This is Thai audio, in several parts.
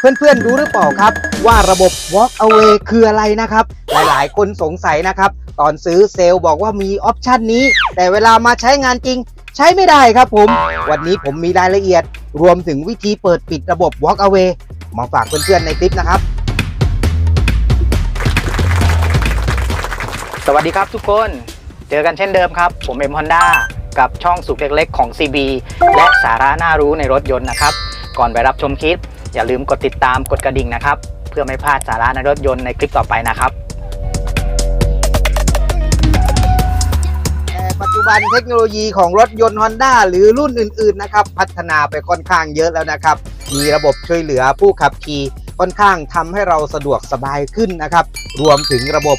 เพื่อนๆรู้หรือเปล่าครับ ว่าระบบ walk away คืออะไรนะครับ หลายๆ คนสงสัยนะครับ ตอนซื้อเซลล์บอกว่ามีออปชันนี้ แต่เวลามาใช้งานจริง ใช้ไม่ได้ครับผม วันนี้ผมมีรายละเอียด รวมถึงวิธีเปิดปิดระบบ walk away มาฝากเพื่อนๆในคลิปนะครับ สวัสดีครับทุกคน เจอกันเช่นเดิมครับ ผมเอ็มฮอนด้ากับช่องสุขเล็กๆของ CB และสาระน่ารู้ในรถยนต์นะครับ ก่อนไปรับชมคลิป อย่าลืมกดติดตามกดกระดิ่งนะครับ เพื่อไม่พลาดสาระในรถยนต์ในคลิปต่อไปนะครับปัจจุบันเทคโนโลยีของรถยนต์ Honda หรือรุ่นอื่นๆนะครับ พัฒนาไปค่อนข้างเยอะแล้วนะครับ มีระบบช่วยเหลือผู้ขับขี่ค่อนข้างทำให้เราสะดวกสบายขึ้นนะครับ รวมถึงระบบ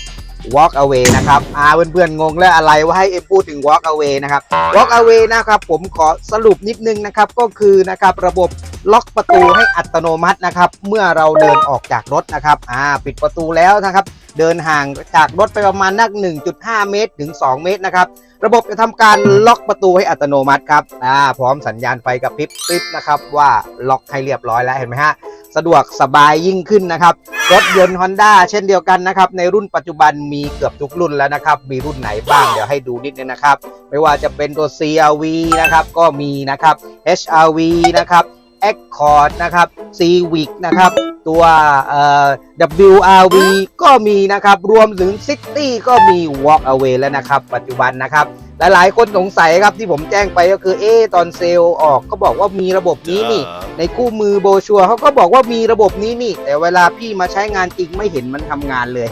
walk away นะครับอ่าเพื่อนๆงงแล้วอะไรว่าให้เอ็มพูดถึง walk away นะครับ walk away นะครับ ผมขอสรุปนิดนึงนะครับ ก็คือนะครับระบบ ล็อกประตูให้อัตโนมัตินะครับ เมื่อเราเดินออกจากรถนะครับอ่าปิดประตูแล้วนะครับ เดินห่างจากรถไปประมาณนัก 1.5 เมตรถึง 2 เมตรนะครับ ระบบจะทำการล็อกประตูให้อัตโนมัติครับอ่าพร้อมสัญญาณไฟกระพริบปิ๊บนะครับว่าล็อกให้เรียบร้อยแล้วเห็นไหมฮะสะดวกสบายยิ่งขึ้นนะครับ รถยนต์ Honda เช่นเดียวกันนะครับ ในรุ่นปัจจุบันมีเกือบทุกรุ่นแล้วนะครับ มีรุ่นไหนบ้าง เดี๋ยวให้ดูนิดนึงนะครับ ไม่ว่าจะเป็นตัว CRV นะครับ ก็มีนะครับ HRV นะครับ Accord นะครับ Civic นะครับ ตัวเอ่อ WRV ก็มีนะครับ รวมถึง City ก็มี Walk Away แล้วนะครับ ปัจจุบันนะครับ หลายๆ คนสงสัยครับที่ผมแจ้งไปก็คือเอ๊ะตอนเซลล์ออกก็บอกว่ามีระบบนี้นี่ ในคู่มือโบชัวร์เขาก็บอกว่ามีระบบนี้นี่ แต่เวลาพี่มาใช้งานจริงไม่เห็นมันทำงานเลย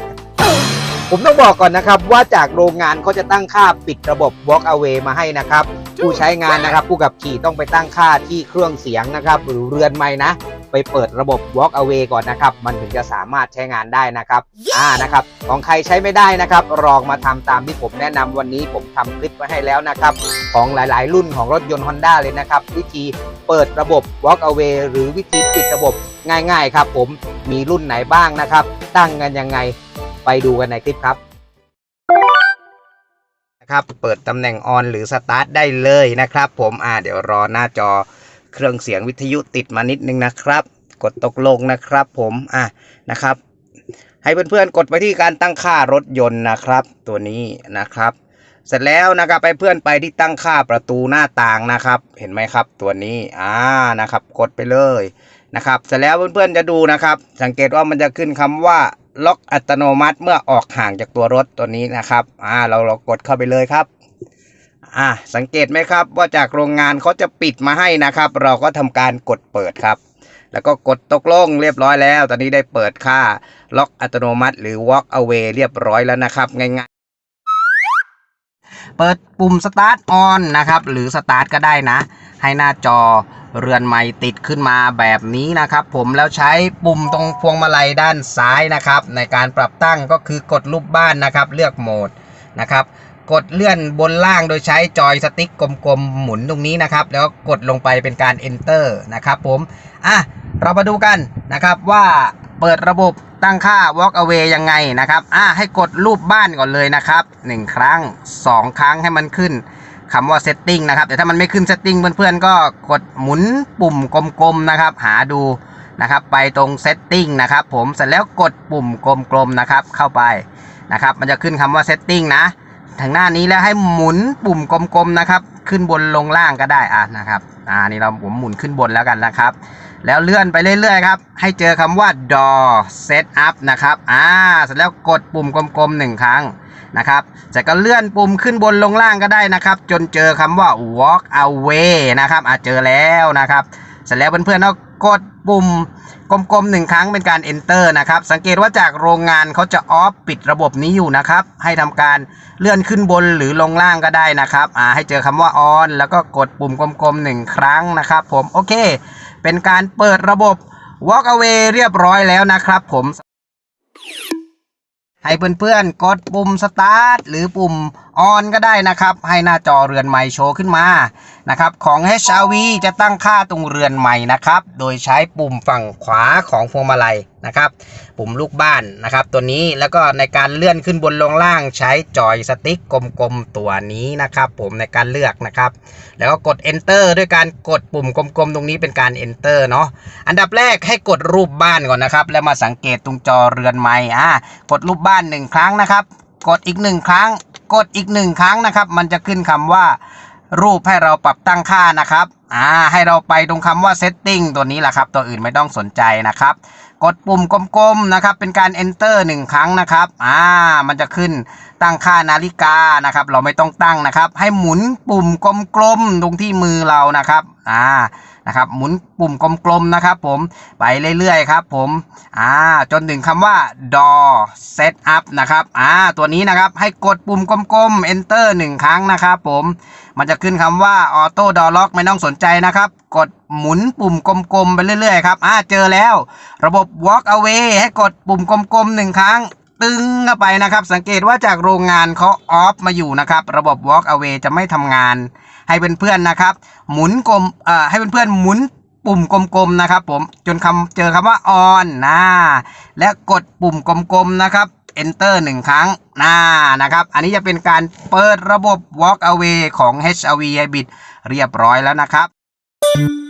ผมต้องบอกก่อนนะครับว่าจากโรงงานเขาจะตั้งค่าปิดระบบ walk away มาให้นะครับ ผู้ใช้งานนะครับ ผู้ขับขี่ต้องไปตั้งค่าที่เครื่องเสียงนะครับ หรือเรือนไม้นะ ไปเปิดระบบ walk away ก่อนนะครับ มันถึงจะสามารถใช้งานได้นะครับ อ่านะครับ ของใครใช้ไม่ได้นะครับลองมาทำตามที่ผมแนะนำวันนี้ผมทำคลิปไว้ให้แล้วนะครับ ของหลาย ๆ รุ่นของรถยนต์ Honda เลยนะครับ วิธีเปิดระบบ walk away หรือวิธีปิดระบบง่าย ๆ ครับ ผมมีรุ่นไหนบ้างนะครับ ตั้งกันยังไงไปดูกันในคลิปครับ นะครับ เปิดตำแหน่งออนหรือสตาร์ทได้เลยนะครับ ผมอ่าเดี๋ยวรอหน้าจอเครื่องเสียงวิทยุติดมานิดนึงนะครับ กดตกลงนะครับ ผมอะนะครับ ให้เพื่อนๆกดไปที่การตั้งค่ารถยนต์นะครับ ตัวนี้นะครับ เสร็จแล้วนะครับไปเพื่อนไปที่ตั้งค่าประตูหน้าต่างนะครับ เห็นไหมครับ ตัวนี้อ่านะครับ กดไปเลยนะครับ เสร็จแล้วเพื่อนๆจะดูนะครับ สังเกตว่ามันจะขึ้นคำว่า ล็อกอัตโนมัติเมื่อออกห่างจากตัวรถตัวนี้นะครับ อ่า เราเรากดเข้าไปเลยครับ อ่า สังเกตไหมครับ ว่าจากโรงงานเขาจะปิดมาให้นะครับ เราก็ทำการกดเปิดครับ แล้วก็กดตกลงเรียบร้อยแล้ว ตอนนี้ได้เปิดค่าล็อกอัตโนมัติ หรือ walk away เรียบร้อยแล้วนะครับ ง่ายๆ เปิดปุ่ม start on นะครับ หรือ start ก็ได้นะ ให้หน้าจอเรือนไม้ติดขึ้นมาแบบนี้นะครับ ผมแล้วใช้ปุ่มตรงพวงมาลัยด้านซ้ายนะครับ ในการปรับตั้งก็คือกดรูปบ้านนะครับ เลือกโหมดนะครับ กดเลื่อนบนล่างโดยใช้จอยสติ๊กกลมๆหมุนตรงนี้นะครับ แล้วกดลงไปเป็นการ enter นะครับ ผมอะเรามาดูกันนะครับว่าเปิดระบบตั้งค่า walk away ยังไงนะครับ อะให้กดรูปบ้านก่อนเลยนะครับ 1 ครั้ง 2 ครั้งให้มันขึ้น คำว่า setting นะครับแต่ถ้ามันไม่ขึ้น setting เพื่อนๆก็กดหมุนปุ่มกลมๆนะครับ หาดูนะครับ ไปตรง setting นะครับ ผมเสร็จแล้วกดปุ่มกลมๆนะครับ เข้าไปนะครับ มันจะขึ้นคำว่า setting นะทางหน้านี้แล้วให้หมุนปุ่มกลมๆนะครับ ขึ้นบนลงล่างก็ได้อะนะครับอ่านี่เราผมหมุนขึ้นบนแล้วกันนะครับ แล้วเลื่อนไปเรื่อยๆครับ ให้เจอคำว่า door setup นะครับ อ่า เสร็จแล้วกดปุ่มกลมๆหนึ่งครั้งนะครับจากก็เลื่อนปุ่มขึ้นบนลงล่างก็ได้นะครับ จนเจอคำว่า walk away นะครับอะเจอแล้วนะครับ เสร็จแล้วเพื่อนๆก็กดปุ่มกลมๆหนึ่งครั้งเป็นการ enter นะครับ สังเกตว่าจากโรงงานเขาจะออฟปิดระบบนี้อยู่นะครับ ให้ทำการเลื่อนขึ้นบนหรือลงล่างก็ได้นะครับ อ่า ให้เจอคำว่า on แล้วก็กดปุ่มกลมๆหนึ่งครั้งนะครับ ผม โอเค เป็นการเปิดระบบ walk away เรียบร้อยแล้วนะครับผม ให้เพื่อนๆกดปุ่ม start หรือปุ่ม ออนก็ได้นะครับ ให้หน้าจอเรือนไม้โชว์ขึ้นมานะครับของ HRV จะตั้งค่าตรงเรือนไม้นะครับ โดยใช้ปุ่มฝั่งขวาของพวงมาลัยนะครับ ปุ่มลูกบ้านนะครับ ตัวนี้แล้วก็ในการเลื่อนขึ้นบนลงล่างใช้จอยสติ๊กกลมๆตัวนี้นะครับ ผมในการเลือกนะครับ แล้วก็กด enter ด้วยการกดปุ่มกลมๆตรงนี้เป็นการ enter เนาะอันดับแรกให้กดรูปบ้านก่อนนะครับ แล้วมาสังเกตตรงจอเรือนไม้อ่ากดรูปบ้านหนึ่งครั้งนะครับ กดอีกหนึ่งครั้ง กดอีกหนึ่งครั้งนะครับ มันจะขึ้นคำว่า รูปให้เราปรับตั้งค่านะครับอ่าให้เราไปตรงคำว่า setting ตัวนี้แหละครับ ตัวอื่นไม่ต้องสนใจนะครับ กดปุ่มกลมๆนะครับ เป็นการ enter หนึ่งครั้งนะครับอ่ามันจะขึ้นตั้งค่านาฬิกานะครับ เราไม่ต้องตั้งนะครับ ให้หมุนปุ่มกลมๆตรงที่มือเรานะครับอ่านะครับหมุนปุ่มกลมๆนะครับผมไปเรื่อยๆครับผมอ่าจนถึงคำว่า door set up นะครับอ่าตัวนี้นะครับให้กดปุ่มกลมๆ enter หนึ่งครั้งนะครับผมมันจะขึ้นคำว่า auto door lock ไม่ต้องสนใจนะครับ กดหมุนปุ่มกลมๆไปเรื่อยๆครับอ่าเจอแล้ว ระบบ walk away ให้กดปุ่มกลมๆหนึ่งครั้ง ตึงเข้าไปนะครับ สังเกตว่าจากโรงงานเขาออฟมาอยู่นะครับ ระบบ walk away จะไม่ทำงาน ให้เพื่อนๆนะครับ หมุนกลมเอ่อให้เพื่อนๆหมุนปุ่มกลมๆนะครับ ผมจนคำเจอคำว่า on นะและกดปุ่มกลมๆนะครับ enter หนึ่งครั้งนะนะครับ อันนี้จะเป็นการเปิดระบบ walk away ของ HRV Hybrid เรียบร้อยแล้วนะครับ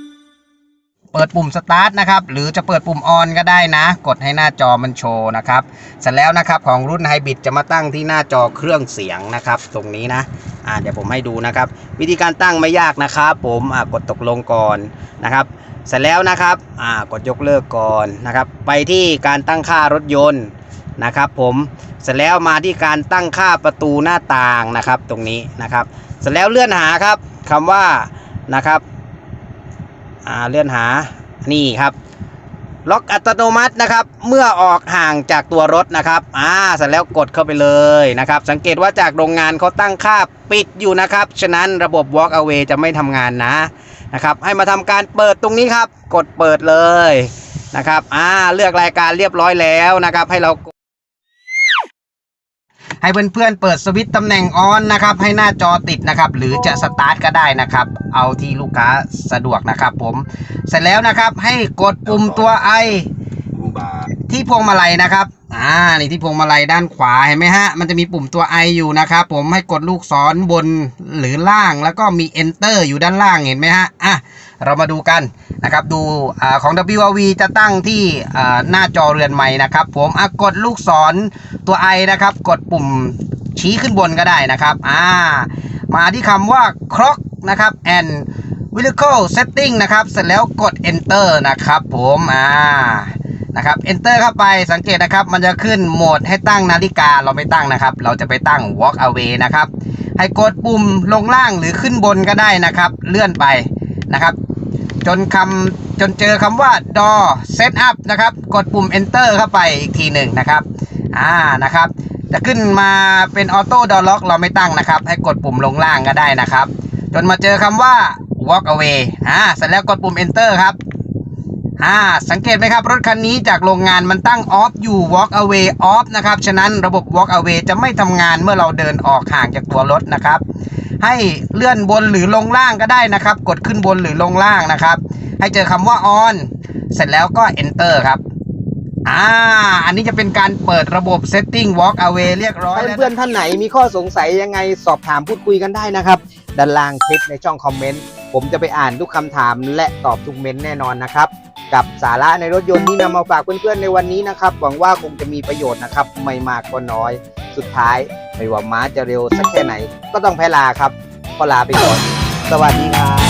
เปิดปุ่ม start นะครับหรือจะเปิดปุ่ม on ก็ได้นะ กดให้หน้าจอมันโชว์นะครับเสร็จแล้วนะครับของรุ่น Hybrid จะมาตั้งที่หน้าจอเครื่องเสียงนะครับ ตรงนี้นะอ่าเดี๋ยวผมให้ดูนะครับ วิธีการตั้งไม่ยากนะครับ ผมอ่ากดตกลงก่อนนะครับ เสร็จแล้วนะครับอ่ากดยกเลิกก่อนนะครับ ไปที่การตั้งค่ารถยนต์นะครับผมเสร็จแล้วมาที่การตั้งค่าประตูหน้าต่างนะครับตรงนี้นะครับ เสร็จแล้วเลื่อนหาครับคำว่านะครับ อ่าเลื่อนหานี่ครับ ล็อกอัตโนมัตินะครับ เมื่อออกห่างจากตัวรถนะครับอ่าเสร็จแล้วกดเข้าไปเลยนะครับ สังเกตว่าจากโรงงานเขาตั้งค่าปิดอยู่นะครับ ฉะนั้นระบบ walk away จะไม่ทำงานนะนะครับ ให้มาทำการเปิดตรงนี้ครับ กดเปิดเลยนะครับอ่าเลือกรายการเรียบร้อยแล้วนะครับ ให้เรา ให้เพื่อนๆเปิดสวิตช์ตำแหน่งออนนะครับ ให้หน้าจอติดนะครับ หรือจะสตาร์ทก็ได้นะครับ เอาที่ลูกค้าสะดวกนะครับ ผม เสร็จแล้วนะครับ ให้กดปุ่มตัวไอที่พวงมาลัยนะครับ อ่า นี่ที่พวงมาลัยด้านขวา เห็นไหมฮะ มันจะมีปุ่มตัว I อยู่นะครับ ผม ให้กดลูกศรบนหรือล่าง แล้วก็มี Enter อยู่ด้านล่าง เห็นไหมฮะ อะ เรามาดูกันนะครับ ดูอของ WRV จะตั้งที่หน้าจอเรือนใหม่นะครับ ผมอะกดลูกศรตัว I นะครับ กดปุ่มชี้ขึ้นบนก็ได้นะครับ อ่า มาที่คำว่า clock นะครับ and vehicle setting นะครับ เสร็จแล้วกด enter นะครับผม อ่า นะครับ enter เข้าไป สังเกตนะครับ มันจะขึ้นโหมดให้ตั้งนาฬิกา เราไม่ตั้งนะครับ เราจะไปตั้ง walk away นะครับ ให้กดปุ่มลงล่างหรือขึ้นบนก็ได้นะครับ เลื่อนไปนะครับ จนคำจนเจอคำว่า door set up นะครับ กดปุ่ม enter เข้าไปอีกทีหนึ่งนะครับ อ่านะครับ จะขึ้นมาเป็น auto door lock เราไม่ตั้งนะครับ ให้กดปุ่มลงล่างก็ได้นะครับ จนมาเจอคำว่า walk away อ่าเสร็จแล้วกดปุ่ม enter ครับอ่าสังเกตไหมครับ รถคันนี้จากโรงงานมันตั้ง off อยู่ walk away off นะครับ ฉะนั้นระบบ walk away จะไม่ทำงานเมื่อเราเดินออกห่างจากตัวรถนะครับ ให้เลื่อนบนหรือลงล่างก็ได้นะครับ กดขึ้นบนหรือลงล่างนะครับ ให้เจอคำว่า on เสร็จแล้วก็ enter ครับอ่าอันนี้จะเป็นการเปิดระบบ setting walk away เรียบร้อยถ้าแล้วเพื่อนๆท่านไหนมีข้อสงสัยยังไงสอบถามพูดคุยกันได้นะครับ ด้านล่างคลิปในช่องคอมเมนต์ผมจะไปอ่านทุกคำถามและตอบทุกเมนต์แน่นอนนะครับ กับสาระในรถยนต์ที่นำมาฝากเพื่อนๆในวันนี้นะครับ หวังว่าคงจะมีประโยชน์นะครับ ไม่มากก็น้อย สุดท้าย ไม่ว่าม้าจะเร็วสักแค่ไหน ก็ต้องแพ้ลาครับก็ลาไปก่อน สวัสดีครับ